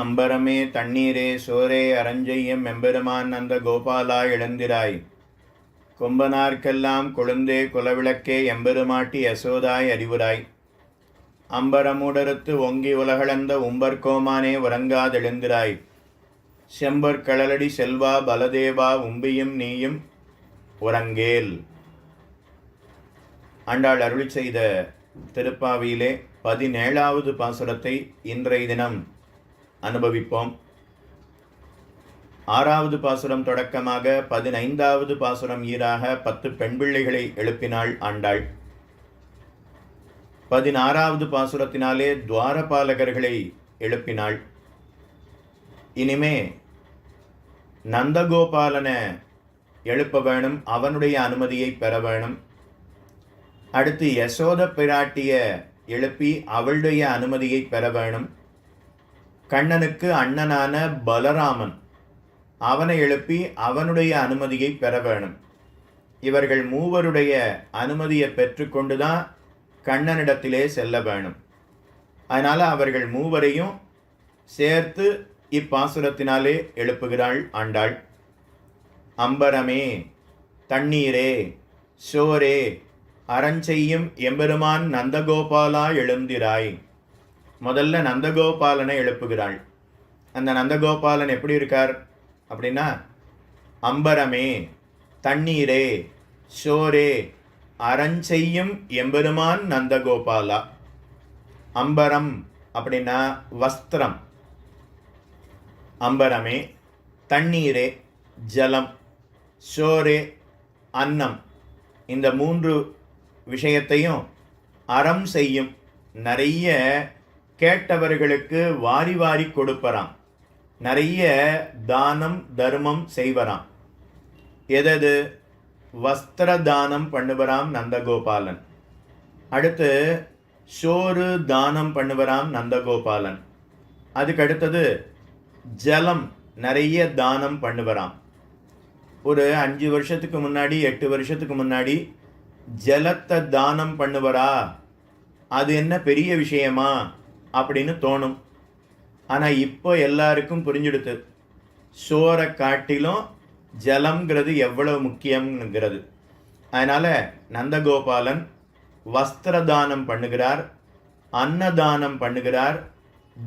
அம்பரமே தண்ணீரே சோரே அரஞ்செய்யம் எம்பெருமான் அந்த கோபாலா இழந்திராய் கொம்பனார்க்கெல்லாம் கொழுந்தே குலவிளக்கே எம்பெருமாட்டி யசோதாய் அறிவுராய். அம்பரமுடருத்து ஒங்கி உலகளந்த உம்பர்கோமானே உறங்காதெழுந்திராய் செம்பர் கடலடி செல்வா பலதேவா உம்பியும் நீயும் உறங்கேல். ஆண்டாள் அருளி செய்த திருப்பாவியிலே பதினேழாவது பாசுரத்தை இன்றைய தினம் அனுபவிப்போம். ஆறாவது பாசுரம் தொடக்கமாக பதினைந்தாவது பாசுரம் ஈராக பத்து பெண் பிள்ளைகளை எழுப்பினாள் ஆண்டாள். பதினாறாவது பாசுரத்தினாலே துவாரபாலகர்களை எழுப்பினாள். இனிமே நந்தகோபாலனை எழுப்ப வேணும் அவனுடைய அனுமதியை பெற வேணும். அடுத்து யசோத பிராட்டிய எழுப்பி அவளுடைய அனுமதியை பெற வேணும். கண்ணனுக்கு அண்ணனான பலராமன். அவனை எழுப்பி அவனுடைய அனுமதியை பெற வேணும் இவர்கள் மூவருடைய அனுமதியை பெற்றுக்கொண்டுதான் கண்ணனிடத்திலே செல்ல வேணும் அதனால் அவர்கள் மூவரையும் சேர்த்து இப்பாசுரத்தினாலே எழுப்புகிறாள் ஆண்டாள். அம்பரமே தண்ணீரே சோரே அறஞ்செய்யும் எம்பெருமான் நந்தகோபாலா எழுந்திராய். முதல்ல நந்தகோபாலனை எழுப்புகிறாள். அந்த நந்தகோபாலன் எப்படி இருக்கார்? அப்படின்னா அம்பரமே தண்ணீரே ஷோரே அறஞ்செய்யும் எம்பெருமான் நந்தகோபாலா. அம்பரம் அப்படின்னா வஸ்திரம். அம்பரமே தண்ணீரே ஜலம். ஷோரே அன்னம். இந்த மூன்று விஷயத்தையும் அறம் செய்யும் நிறைய கேட்டவர்களுக்கு வாரி வாரி கொடுப்பறாம். நிறைய தானம் தர்மம் செய்வராம் எதது? வஸ்திர தானம் பண்ணுவராம் நந்தகோபாலன். அடுத்து சோறு தானம் பண்ணுவராம் நந்தகோபாலன். அதுக்கு அடுத்தது ஜலம் நிறைய தானம் பண்ணுவராம். ஒரு அஞ்சு வருஷத்துக்கு முன்னாடி எட்டு வருஷத்துக்கு முன்னாடி ஜலத்தை தானம் பண்ணுவரா? அது என்ன பெரிய விஷயமா? அப்படின்னு தோணும். ஆனால் இப்போ எல்லாருக்கும் புரிஞ்சுடுத்து. சோரை காட்டிலும் ஜலம்ங்கிறது எவ்வளவு முக்கியம்ங்கிறது. அதனால் நந்தகோபாலன் வஸ்திரதானம் பண்ணுகிறார் அன்னதானம் பண்ணுகிறார்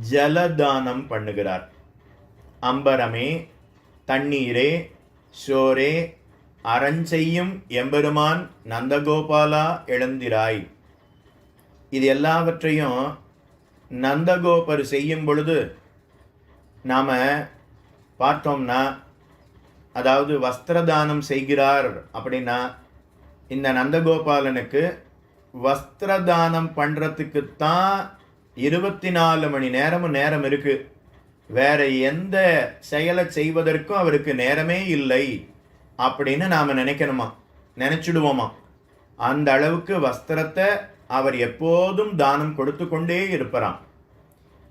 ஜலதானம் பண்ணுகிறார். அம்பரமே தண்ணீரே சோரே அறஞ்செய்யும் எம்பெருமான் நந்தகோபாலா எழுந்திராய். இது எல்லாவற்றையும் நந்தகோபர் செய்யும் பொழுது நாம் பார்த்தோம்னா அதாவது வஸ்திரதானம் செய்கிறார் அப்படின்னா இந்த நந்தகோபாலனுக்கு வஸ்திரதானம் பண்ணுறதுக்குத்தான் இருபத்தி நாலு மணி நேரமும் நேரம் இருக்குது வேற எந்த செயலை செய்வதற்கும் அவருக்கு நேரமே இல்லை அப்படின்னு நாம் நினைக்கணுமா? நினச்சிடுவோமா? அந்த அளவுக்கு வஸ்திரத்தை அவர் எப்போதும் தானம் கொடுத்து கொண்டே இருப்பாராம்.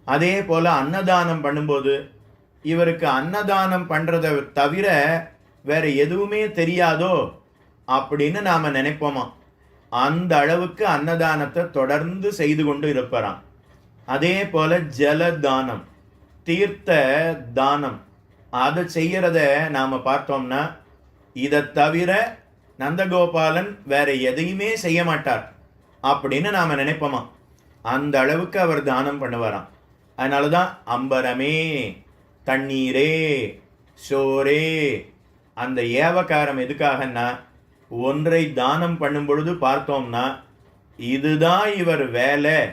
அதே போல் அன்னதானம் பண்ணும்போது இவருக்கு அன்னதானம் பண்ணுறதை தவிர வேற எதுவுமே தெரியாதோ அப்படின்னு நாம் நினைப்போமா? அந்த அளவுக்கு அன்னதானத்தை தொடர்ந்து செய்து கொண்டு இருப்பாராம். அதே போல ஜலதானம் தீர்த்த தானம் அதை செய்கிறத நாம் பார்த்தோம்னா இதை தவிர நந்தகோபாலன் வேற எதையுமே செய்ய மாட்டார். அப்படின்னு நாம் நினைப்போமா? அந்த அளவுக்கு அவர் தானம் பண்ணுவாராம். அதனால தான் அம்பரமே தண்ணீரே சோரே அந்த ஏவகாரம் எதுக்காகன்னா ஒன்றை தானம் பண்ணும் பொழுது பார்த்தோம்னா இதுதான் இவர் வேலை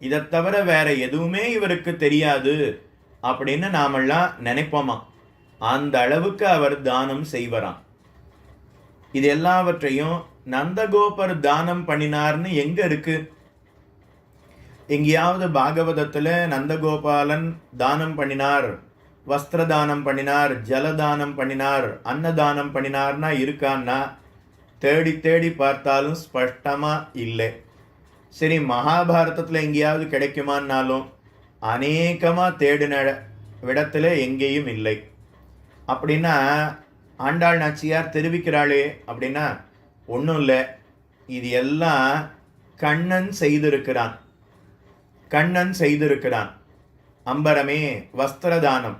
இதை தவிர வேற எதுவுமே இவருக்கு தெரியாது அப்படின்னு நாமெல்லாம் நினைப்போமா? அந்த அளவுக்கு அவர் தானம் செய்வராம். இது எல்லாவற்றையும் நந்தகோபர் தானம் பண்ணினார்னு எங்க இருக்கு? எங்கேயாவது பாகவதத்தில் நந்தகோபாலன் தானம் பண்ணினார் வஸ்திர தானம் பண்ணினார் ஜலதானம் பண்ணினார் அன்னதானம் பண்ணினார்னா இருக்கான்னா தேடி தேடி பார்த்தாலும் ஸ்பஷ்டமாக இல்லை. சரி மகாபாரதத்தில் எங்கேயாவது கிடைக்குமான்னாலும் அநேகமாக தேடின விடத்தில் எங்கேயும் இல்லை. அப்படின்னா ஆண்டாள் நாச்சியார் தெரிவிக்கிறாளே அப்படின்னா ஒன்றும் இல்லை. இது எல்லாம் கண்ணன் செய்திருக்கிறான். கண்ணன் செய்திருக்கிறான். அம்பரமே வஸ்திரதானம்.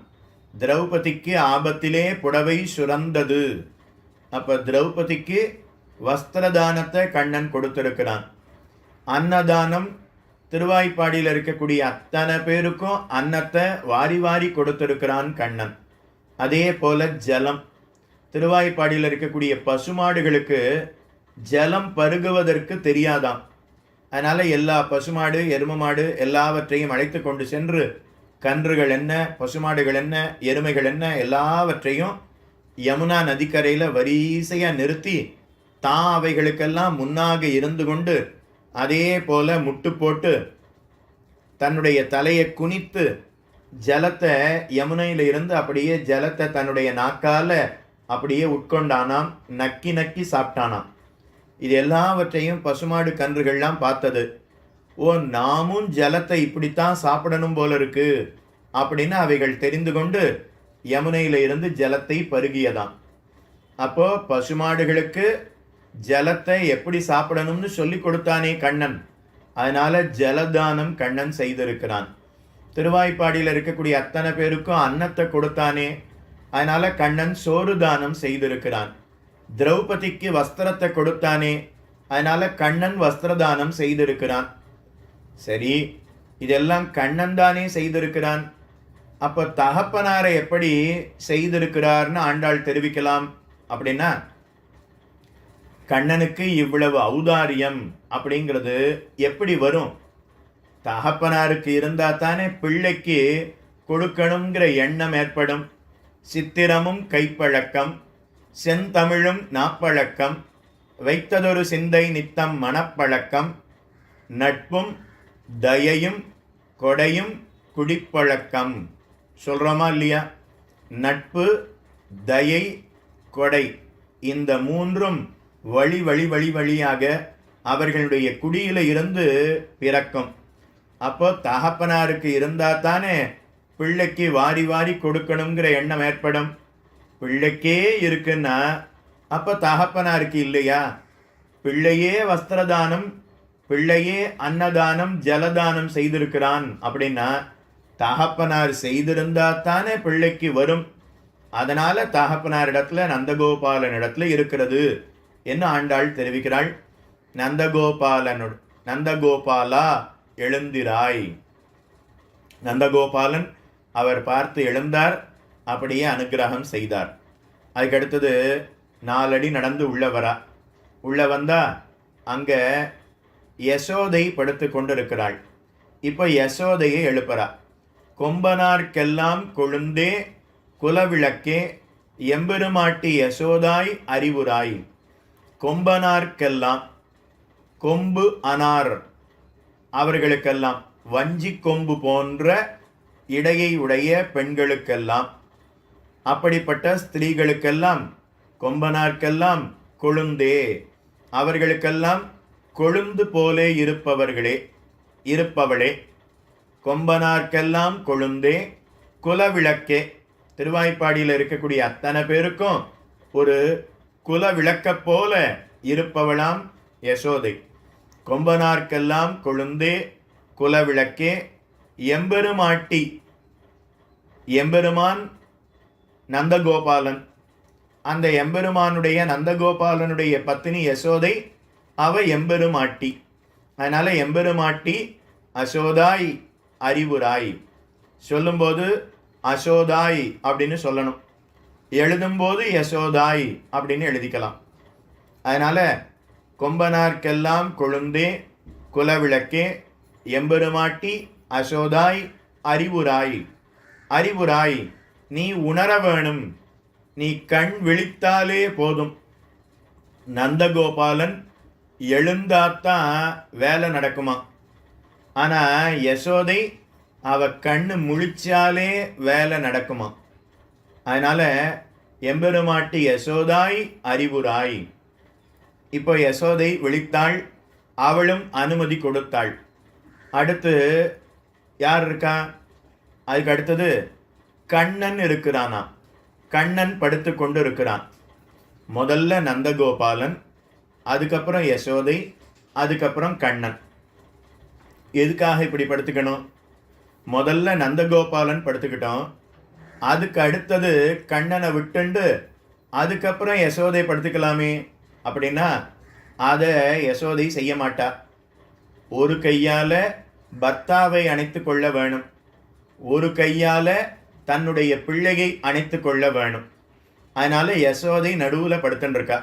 திரௌபதிக்கு ஆபத்திலே புடவை சுரந்தது. அப்போ திரௌபதிக்கு வஸ்திரதானத்தை கண்ணன் கொடுத்திருக்கிறான். அன்னதானம் திருவாய்ப்பாடியில் இருக்கக்கூடிய அத்தனை பேருக்கும் அன்னத்தை வாரி வாரி கொடுத்திருக்கிறான் கண்ணன். அதே போல ஜலம். திருவாய்ப்பாடியில் இருக்கக்கூடிய பசுமாடுகளுக்கு ஜலம் பருகுவதற்கு தெரியாதாம். அதனால் எல்லா பசுமாடு எரும மாடு எல்லாவற்றையும் அழைத்து கொண்டு சென்று கன்றுகள் என்ன பசுமாடுகள் என்ன எருமைகள் என்ன எல்லாவற்றையும் யமுனா நதிக்கரையில் வரிசையாக நிறுத்தி தான் அவைகளுக்கெல்லாம் முன்னாக இருந்து கொண்டு அதே போல் முட்டு போட்டு தன்னுடைய தலையை குனித்து ஜலத்தை யமுனையில் இருந்து அப்படியே ஜலத்தை தன்னுடைய நாக்கால் அப்படியே உட்கொண்டானாம் நக்கி நக்கி சாப்பிட்டானாம். இது எல்லாவற்றையும் பசுமாடு கன்றுகள்லாம் பார்த்தது. ஓ நாமும் ஜலத்தை இப்படித்தான் சாப்பிடணும் போல இருக்கு அப்படின்னு அவைகள் தெரிந்து கொண்டு யமுனையில் இருந்து ஜலத்தை பருகியதாம். அப்போ பசுமாடுகளுக்கு ஜலத்தை எப்படி சாப்பிடணும்னு சொல்லி கொடுத்தானே கண்ணன். அதனால ஜலதானம் கண்ணன் செய்திருக்கிறான். திருவாய்ப்பாடியில் இருக்கக்கூடிய அத்தனை பேருக்கும் அன்னத்தை கொடுத்தானே. அதனால கண்ணன் சோறு தானம் செய்திருக்கிறான். திரௌபதிக்கு வஸ்திரத்தை கொடுத்தானே. அதனால கண்ணன் வஸ்திரதானம் செய்திருக்கிறான். சரி இதெல்லாம் கண்ணன் தானே செய்திருக்கிறான். அப்ப தகப்பனாரை எப்படி செய்திருக்கிறார்னு ஆண்டாள் தெரிவிக்கலாம் அப்படின்னா கண்ணனுக்கு இவ்வளவு ஔதாரியம் அப்படிங்கிறது எப்படி வரும்? தகப்பனாருக்கு இருந்தால் தானே பிள்ளைக்கு கொடுக்கணுங்கிற எண்ணம் ஏற்படும். சித்திரமும் கைப்பழக்கம். செந்தமிழும் நாப்பழக்கம் வைத்ததொரு சிந்தை நித்தம் மனப்பழக்கம் நட்பும் தயையும் கொடையும் குடிப்பழக்கம். சொல்கிறோமா இல்லையா? நட்பு தயை கொடை இந்த மூன்றும் வழி வழி வழி வழியாக அவர்களுடைய குடியில் இருந்து பிறக்கும். அப்போ தகப்பனாருக்கு இருந்தால் தானே பிள்ளைக்கு வாரி வாரி கொடுக்கணுங்கிற எண்ணம் ஏற்படும். பிள்ளைக்கே இருக்குன்னா அப்போ தகப்பனாருக்கு இல்லையா? பிள்ளையே வஸ்திரதானம் பிள்ளையே அன்னதானம் ஜலதானம் செய்திருக்கிறான் அப்படின்னா தகப்பனார் செய்திருந்தா தானே பிள்ளைக்கு வரும். அதனால தகப்பனார் இடத்துல நந்தகோபாலன் இடத்துல இருக்கிறது என்று ஆண்டாள் தெரிவிக்கிறாள். நந்தகோபாலனு நந்தகோபாலா எழுந்திராய். நந்தகோபாலன் அவர் பார்த்து எழுந்தார். அப்படியே அனுக்கிரகம் செய்தார். அதுக்கடுத்தது நாலடி நடந்து உள்ள வரா. உள்ளே வந்தால் அங்கே யசோதை படுத்து கொண்டிருக்கிறாள். இப்போ யசோதையை எழுப்புறா. கொம்பனார்க்கெல்லாம் கொழுந்தே குலவிளக்கே எம்பெருமாட்டி யசோதாய் அறிவுராய். கொம்பனார்க்கெல்லாம் கொம்பு அனார் அவர்களுக்கெல்லாம் வஞ்சி கொம்பு போன்ற இடையை உடைய பெண்களுக்கெல்லாம் அப்படிப்பட்ட ஸ்திரீகளுக்கெல்லாம் கொம்பனார்க்கெல்லாம் கொழுந்தே. அவர்களுக்கெல்லாம் கொழுந்து போலே இருப்பவர்களே இருப்பவளே. கொம்பனார்க்கெல்லாம் கொழுந்தே. குலவிளக்கே. திருவாய்ப்பாடியில் இருக்கக்கூடிய அத்தனை பேருக்கும் ஒரு குல விளக்கப் போல இருப்பவளாம் யசோதை. கொம்பனார்க்கெல்லாம் கொழுந்தே குலவிளக்கே. எம்பெருமாட்டி. எம்பெருமான் நந்தகோபாலன். அந்த எம்பெருமானுடைய நந்தகோபாலனுடைய பத்தினி யசோதை அவ எம்பெருமாட்டி. அதனால் எம்பெருமாட்டி அசோதாய் அறிவுராய். சொல்லும்போது அசோதாய் அப்படின்னு சொல்லணும். எழுதும்போது யசோதாய் அப்படின்னு எழுதிக்கலாம். அதனால் கொம்பனார்க்கெல்லாம் கொழுந்தே குலவிளக்கே எம்பெருமாட்டி அசோதாய் அறிவுராய். அறிவுராய் நீ உணர வேணும். நீ கண் விழித்தாலே போதும். நந்தகோபாலன் எழுந்தாத்தான் வேலை நடக்குமா? ஆனால் யசோதை அவ கண்ணு முழிச்சாலே வேலை நடக்குமா? அதனால் எம்பெருமாட்டு யசோதாய் அறிவுராய். இப்போ யசோதை விழித்தாள் அவளும் அனுமதி கொடுத்தாள். அடுத்து யார் இருக்கா? அதுக்கு அடுத்தது கண்ணன் இருக்கிறானா கண்ணன் படுத்து கொண்டு இருக்கிறான் முதல்ல நந்தகோபாலன் அதுக்கப்புறம் யசோதை அதுக்கப்புறம் கண்ணன். எதுக்காக இப்படி படுத்துக்கணும்? முதல்ல நந்தகோபாலன் படுத்துக்கிட்டோம். அதுக்கு அடுத்தது கண்ணனை விட்டுண்டு அதுக்கப்புறம் யசோதை படுத்துக்கலாமே அப்படின்னா அதை யசோதை செய்ய மாட்டா. ஒரு கையால் பர்த்தாவை அணைத்து கொள்ள வேணும். ஒரு கையால் தன்னுடைய பிள்ளையை அணைத்து கொள்ள வேணும் அதனால் யசோதை நடுவில் படுத்துட்டுருக்கா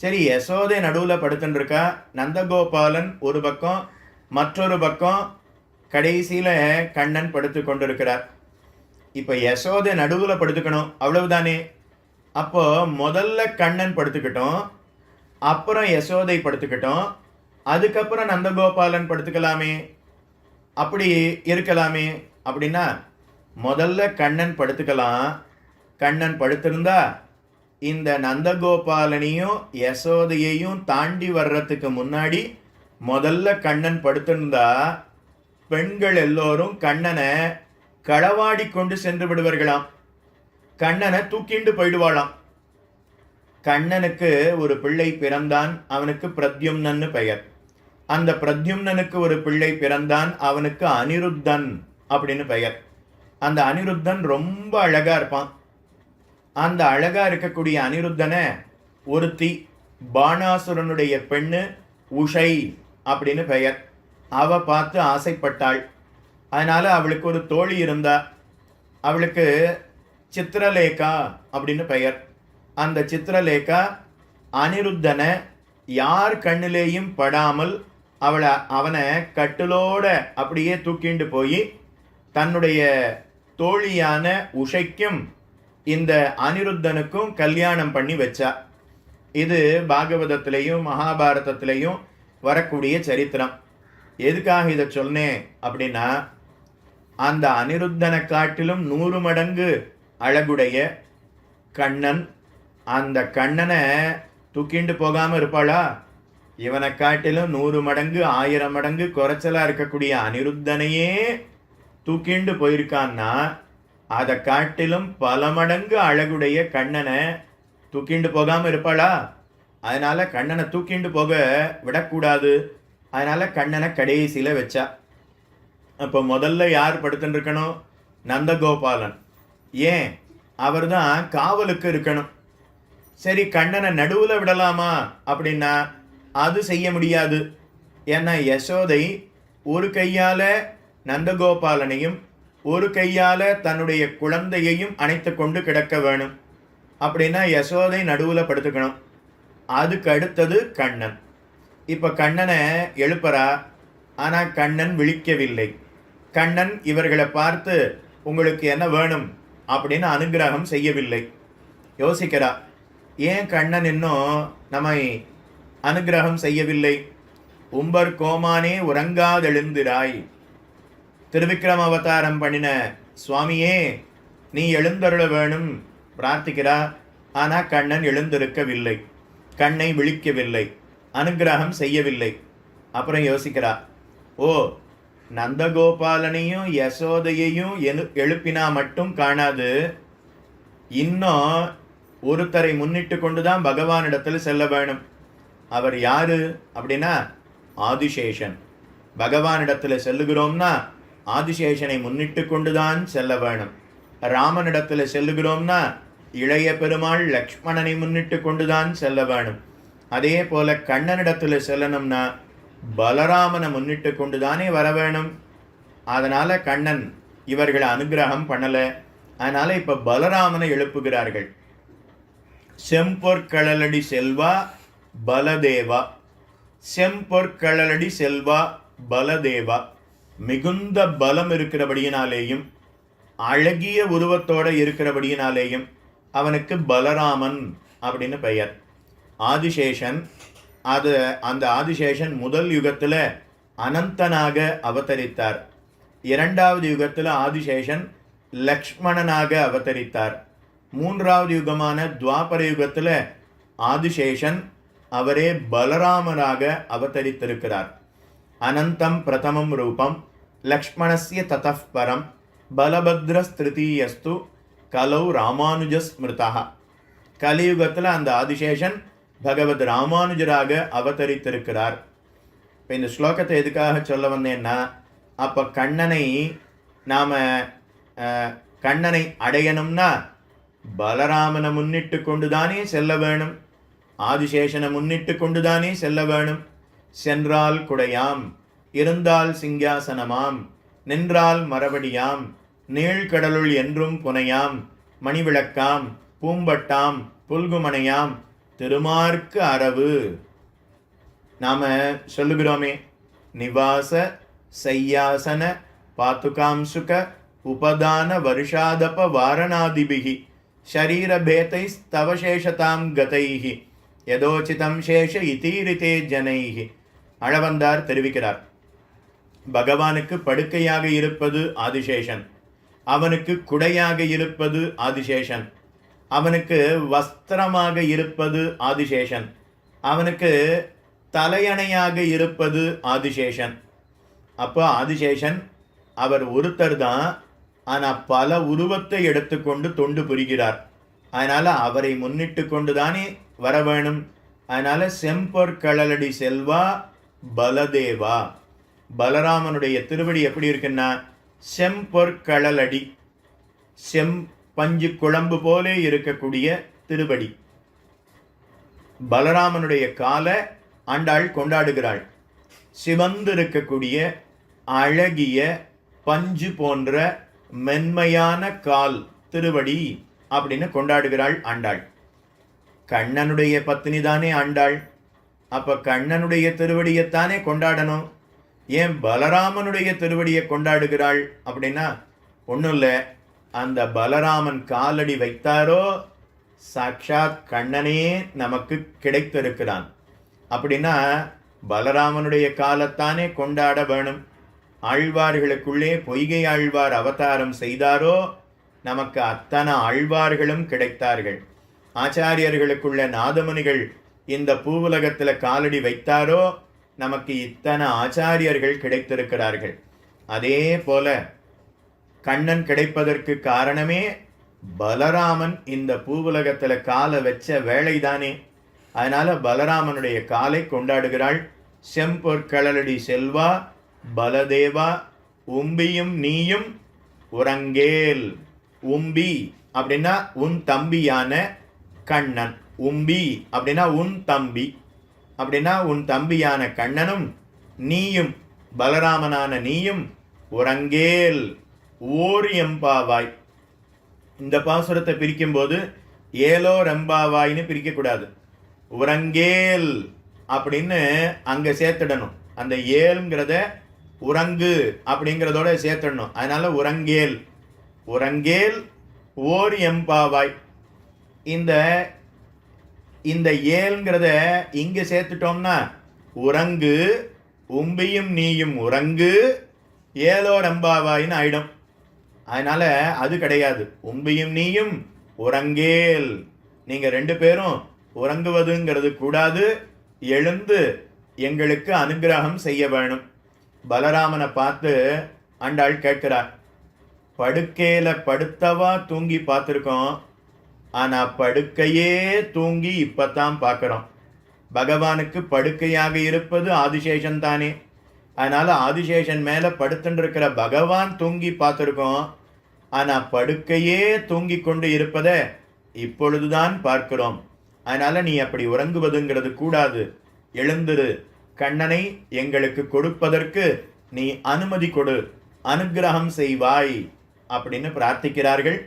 சரி யசோதை நடுவில் படுத்துட்டுருக்கா நந்தகோபாலன் ஒரு பக்கம் மற்றொரு பக்கம் கடைசியில் கண்ணன் படுத்து கொண்டிருக்கிறார். இப்போ யசோதை நடுவில் படுத்துக்கணும் அவ்வளவுதானே? அப்போது முதல்ல கண்ணன் படுத்துக்கிட்டோம் அப்புறம் யசோதை படுத்துக்கிட்டோம் அதுக்கப்புறம் நந்தகோபாலன் படுத்துக்கலாமே. அப்படி இருக்கலாமே. அப்படின்னா முதல்ல கண்ணன் படுத்துக்கலாம். கண்ணன் படுத்திருந்தா இந்த நந்தகோபாலனையும் யசோதையையும் தாண்டி வர்றதுக்கு முன்னாடி முதல்ல கண்ணன் படுத்திருந்தா பெண்கள் எல்லோரும் கண்ணனை களவாடி கொண்டு சென்று விடுவார்களாம். கண்ணனை தூக்கிண்டு போயிடுவாளாம். கண்ணனுக்கு ஒரு பிள்ளை பிறந்தான் அவனுக்கு பிரத்யும்னன்னு பெயர். அந்த பிரத்யும்னனுக்கு ஒரு பிள்ளை பிறந்தான் அவனுக்கு அனிருத்தன் அப்படின்னு பெயர். அந்த அனிருத்தன் ரொம்ப அழகாக இருப்பான். அந்த அழகாக இருக்கக்கூடிய அனிருத்தனை ஒருத்தி பாணாசுரனுடைய பெண்ணு உஷை அப்படின்னு பெயர். அவ பார்த்து ஆசைப்பட்டாள். அதனால் அவளுக்கு ஒரு தோழி இருந்தா. அவளுக்கு சித்திரலேகா அப்படின்னு பெயர். அந்த சித்திரலேகா அனிருத்தனை யார் கண்ணிலேயும் படாமல் அவளை அவனை கட்டிலோட அப்படியே தூக்கிண்டு போய் தன்னுடைய தோழியான உஷைக்கும் இந்த அனிருத்தனுக்கும் கல்யாணம் பண்ணி வச்சா. இது பாகவதத்திலையும் மகாபாரதத்திலையும் வரக்கூடிய சரித்திரம். எதுக்காக இதை சொன்னேன் அப்படின்னா அந்த அனிருத்தனை காட்டிலும் நூறு மடங்கு அழகுடைய கண்ணன் அந்த கண்ணனை தூக்கிண்டு போகாமல் இருப்பாளா? இவனை காட்டிலும் நூறு மடங்கு ஆயிரம் மடங்கு குறைச்சலாக இருக்கக்கூடிய அனிருத்தனையே தூக்கிண்டு போயிருக்கான்னா அதை காட்டிலும் பல மடங்கு அழகுடைய கண்ணனை தூக்கிண்டு போகாமல் இருப்பாளா? அதனால் கண்ணனை தூக்கிண்டு போக விடக்கூடாது. அதனால் கண்ணனை கடைசியில் வச்சா. அப்போ முதல்ல யார் படுத்துன்னு இருக்கணும் நந்தகோபாலன். ஏன்? அவர் தான் காவலுக்கு இருக்கணும். சரி கண்ணனை நடுவில் விடலாமா அப்படின்னா அது செய்ய முடியாது. ஏன்னா யசோதை ஒரு கையால் நந்தகோபாலனையும் ஒரு கையால் தன்னுடைய குழந்தையையும் அணைத்து கொண்டு கிடக்க வேணும். அப்படின்னா யசோதை நடுவில் படுத்துக்கணும். அதுக்கு அடுத்தது கண்ணன். இப்போ கண்ணனை எழுப்புறா. ஆனால் கண்ணன் விழிக்கவில்லை. கண்ணன் இவர்களை பார்த்து உங்களுக்கு என்ன வேணும்? அப்படின்னு அனுகிரகம் செய்யவில்லை. யோசிக்கிறா ஏன் கண்ணன் இன்னும் நம்மை அனுகிரகம் செய்யவில்லை? உம்பர் கோமானே உறங்காதெழுந்திராய். திருவிக்ரம அவதாரம் பண்ணின சுவாமியே நீ எழுந்தருள வேணும். பிரார்த்திக்கிறா ஆனால் கண்ணன் எழுந்திருக்கவில்லை. கண்ணை விழிக்கவில்லை. அனுகிரகம் செய்யவில்லை. அப்புறம் யோசிக்கிறா ஓ நந்தகோபாலனையும் யசோதையையும் எழு எழுப்பினா மட்டும் காணாது. இன்னும் ஒருத்தரை முன்னிட்டு கொண்டு தான் பகவானிடத்தில் செல்ல வேணும். அவர் யாரு? அப்படின்னா ஆதிசேஷன். பகவானிடத்தில் செல்லுகிறோம்னா ஆதிசேஷனை முன்னிட்டு கொண்டுதான் செல்ல வேணும். ராமனிடத்தில் செல்லுகிறோம்னா இளைய பெருமாள் லக்ஷ்மணனை முன்னிட்டு கொண்டுதான் செல்ல வேணும். அதே போல கண்ணனிடத்தில் செல்லணும்னா பலராமனை முன்னிட்டு கொண்டுதானே வர வேணும். அதனால் கண்ணன் இவர்களை அனுகிரகம் பண்ணலை. அதனால் இப்போ பலராமனை எழுப்புகிறார்கள். செம்பொற்களலடி செல்வா பலதேவா. செம்பொற்களலடி செல்வா பலதேவா. மிகுந்த பலம் இருக்கிறபடியினாலேயும் அழகிய உருவத்தோட இருக்கிறபடியினாலேயும் அவனுக்கு பலராமன் அப்படின்னு பெயர். ஆதிசேஷன் அது அந்த ஆதிசேஷன் முதல் யுகத்தில் அனந்தனாக அவதரித்தார். இரண்டாவது யுகத்தில் ஆதிசேஷன் லக்ஷ்மணனாக அவதரித்தார். மூன்றாவது யுகமான துவாபர யுகத்தில் ஆதிசேஷன் அவரே பலராமனாக அவதரித்திருக்கிறார். அனந்தம் பிரதமம் ரூபம் லக்ஷ்மணஸ்ய ததः பரம் பலபத்ரஸ்திருத்தீயஸ்து கலௌ ராமானுஜ ஸ்மிருதா கலியுகத்தில் அந்த ஆதிசேஷன் பகவத் ராமானுஜராக அவதரித்திருக்கிறார். இப்போ இந்த ஸ்லோகத்தை எதுக்காக சொல்ல வந்தேன்னா அப்போ கண்ணனை நாம் கண்ணனை அடையணும்னா பலராமனை முன்னிட்டு கொண்டு தானே செல்ல வேணும். ஆதிசேஷனை முன்னிட்டு கொண்டு தானே செல்ல வேணும். சென்றால் குடையாம் இருந்தால் சிங்காசனமாம் நின்றால் மரபடியாம் நீழ்கடலுள் என்றும் புனையாம் மணிவிளக்காம் பூம்பட்டாம் புல்குமனையாம் திருமார்க்கு அரவு. நாம் சொல்லுகிறோமே நிவாச சையாசன பாத்துகாம்சுக உபதான வருஷாதப வாரணாதிபிகி ஷரீரபேதை ஸ்தவசேஷதாம் கதைகி யதோச்சிதம் சேஷ இதீரிதே ஜனைகி அழவந்தார் தெரிவிக்கிறார். பகவானுக்கு படுக்கையாக இருப்பது ஆதிசேஷன். அவனுக்கு குடையாக இருப்பது ஆதிசேஷன். அவனுக்கு வஸ்திரமாக இருப்பது ஆதிசேஷன். அவனுக்கு தலையணையாக இருப்பது ஆதிசேஷன். அப்போ ஆதிசேஷன் அவர் ஒருத்தர் தான் ஆனால் பல உருவத்தை எடுத்துக்கொண்டு தொண்டு புரிகிறார். அதனால் அவரை முன்னிட்டு கொண்டு தானே வர வேணும். அதனால் செம்பொற்களலடி செல்வா பலதேவா? பலராமனுடைய திருவடி எப்படி இருக்குன்னா செம்பொற்களலடி செம் பஞ்சு குழம்பு போலே இருக்கக்கூடிய திருவடி. பலராமனுடைய காலை ஆண்டாள் கொண்டாடுகிறாள். சிவந்து இருக்கக்கூடிய அழகிய பஞ்சு போன்ற மென்மையான கால் திருவடி அப்படின்னு கொண்டாடுகிறாள் ஆண்டாள். கண்ணனுடைய பத்தினி தானே ஆண்டாள். அப்போ கண்ணனுடைய திருவடியைத்தானே கொண்டாடணும்? ஏன் பலராமனுடைய திருவடியை கொண்டாடுகிறாள் அப்படின்னா ஒன்றும் இல்லை. அந்த பலராமன் காலடி வைத்தாரோ சாட்சாத் கண்ணனே நமக்கு கிடைத்திருக்கிறான். அப்படின்னா பலராமனுடைய காலத்தானே கொண்டாட வேணும். ஆழ்வார்களுக்குள்ளே பொய்கை ஆழ்வார் அவதாரம் செய்தாரோ நமக்கு அத்தனை ஆழ்வார்களும் கிடைத்தார்கள். ஆச்சாரியர்களுக்குள்ள நாதமுனிகள் இந்த பூவுலகத்தில் காலடி வைத்தாரோ? நமக்கு இத்தனை ஆச்சாரியர்கள் கிடைத்திருக்கிறார்கள். அதே போல கண்ணன் கிடைப்பதற்கு காரணமே பலராமன் இந்த பூவுலகத்தில் காலை வச்ச வேலைதானே. அதனால பலராமனுடைய காலை கொண்டாடுகிறாள். செம்பொற்களடி செல்வா பலதேவா உம்பியும் நீயும் உறங்கேல். உம்பி அப்படின்னா உன் தம்பியான கண்ணன். உம்பி அப்படின்னா உன் தம்பி அப்படின்னா உன் தம்பியான கண்ணனும் நீயும் பலராமனான நீயும் உறங்கேல் ஓர் எம்பாவாய். இந்த பாசுரத்தை பிரிக்கும்போது ஏலோ ரெம்பாவாய்னு பிரிக்கக்கூடாது. உறங்கேல் அப்படின்னு அங்கே சேர்த்துடணும். அந்த ஏல்ங்கிறத உறங்கு அப்படிங்கிறதோட சேர்த்துடணும். அதனால் உறங்கேல். உறங்கேல் ஓர் எம்பாவாய். இந்த இந்த ஏல்ங்கிறத இங்கே சேர்த்துட்டோம்னா உறங்கு உம்பியும் நீயும் உறங்கு ஏலோ ரம்பாவாயின்னு ஆயிடும். அதனால் அது கிடையாது. உம்பியும் நீயும் உறங்கேல். நீங்கள் ரெண்டு பேரும் உறங்குவதுங்கிறது கூடாது. எழுந்து எங்களுக்கு அனுகிரகம் செய்ய வேணும். பலராமனை பார்த்து ஆண்டாள் கேட்கிறார். படுக்கையில் படுத்தவா தூங்கி பார்த்துருக்கோம். ஆனால் படுக்கையே தூங்கி இப்பதான் பார்க்குறோம். பகவானுக்கு படுக்கையாக இருப்பது ஆதிசேஷன் தானே. அதனால் ஆதிசேஷன் மேலே படுத்துட்டு இருக்கிற பகவான் தூங்கி பார்த்துருக்கோம். ஆனால் படுக்கையே தூங்கி கொண்டு இருப்பதை இப்பொழுதுதான் பார்க்கிறோம். அதனால் நீ அப்படி உறங்குவதுங்கிறது கூடாது. எழுந்திரு. கண்ணனை எங்களுக்கு கொடுப்பதற்கு நீ அனுமதி கொடு. அனுக்கிரகம் செய்வாய் அப்படின்னு பிரார்த்திக்கிறார்கள்.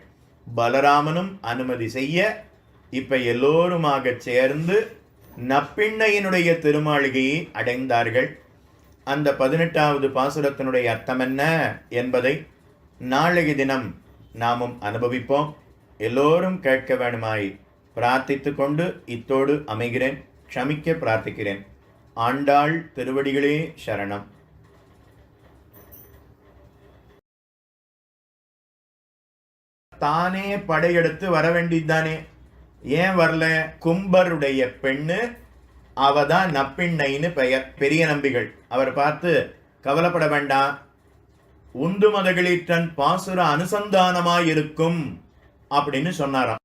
பலராமனும் அனுமதி செய்ய இப்ப எல்லோருமாக சேர்ந்து நப்பிண்ணையினுடைய திருமாளிகையை அடைந்தார்கள். அந்த பதினெட்டாவது பாசுரத்தினுடைய அர்த்தம் என்ன என்பதை நாளைய தினம் நாமும் அனுபவிப்போம். எல்லோரும் கேட்க வேணுமாய் பிரார்த்தித்து கொண்டு இத்தோடு அமைகிறேன். க்ஷமிக்க பிரார்த்திக்கிறேன். ஆண்டாள் திருவடிகளே சரணம். தானே படையெடுத்து வர வேண்டியதுதானே ஏன் வரல? கும்பருடைய பெண்ணு அவ தான் நப்பிண்ணைன்னு பெயர் பெரிய நம்பிகள். அவர் பார்த்து கவலைப்பட வேண்டாம். உந்து மதகளிற்றன் பாசுர அனுசந்தானமாயிருக்கும் அப்படின்னு சொன்னாராம்.